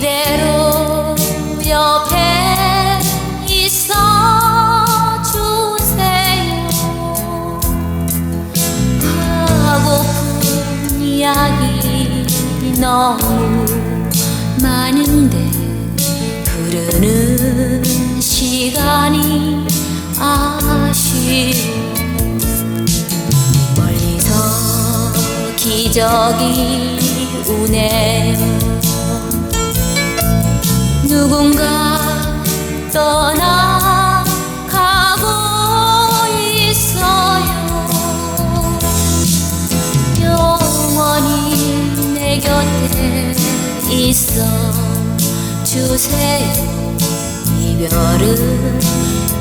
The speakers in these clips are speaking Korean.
이대로 옆에 있어 주세요. 하고픈 이야기 너무 많은데 흐르는 시간이 아쉬워. 멀리서 기적이 우네요 누군가 떠나가고 있어요. 영원히 내 곁에 있어 주세요. 이별은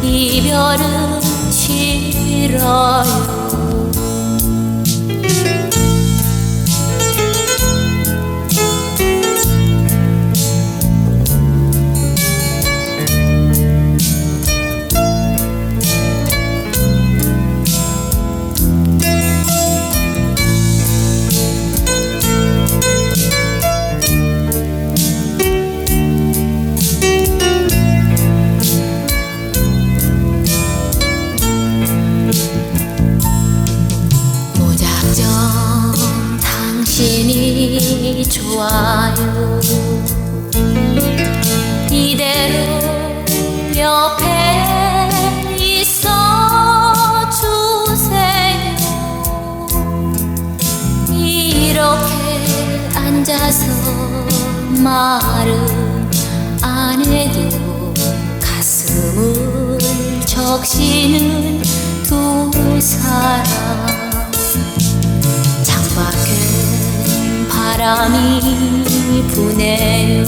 이별은 싫어요 좋아요 이대로 옆에 있어 주세요. 이렇게 앉아서 말은 안 해도 가슴을 적시는 두 사람 바람이 부네요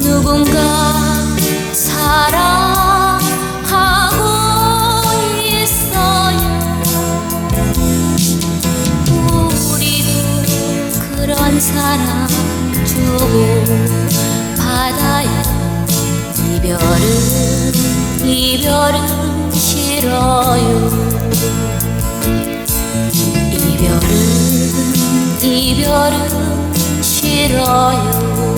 누군가 사랑하고 있어요. 우리도 그런 사랑 주고 받아요. 이별은 이별은 싫어요 이별은 싫어요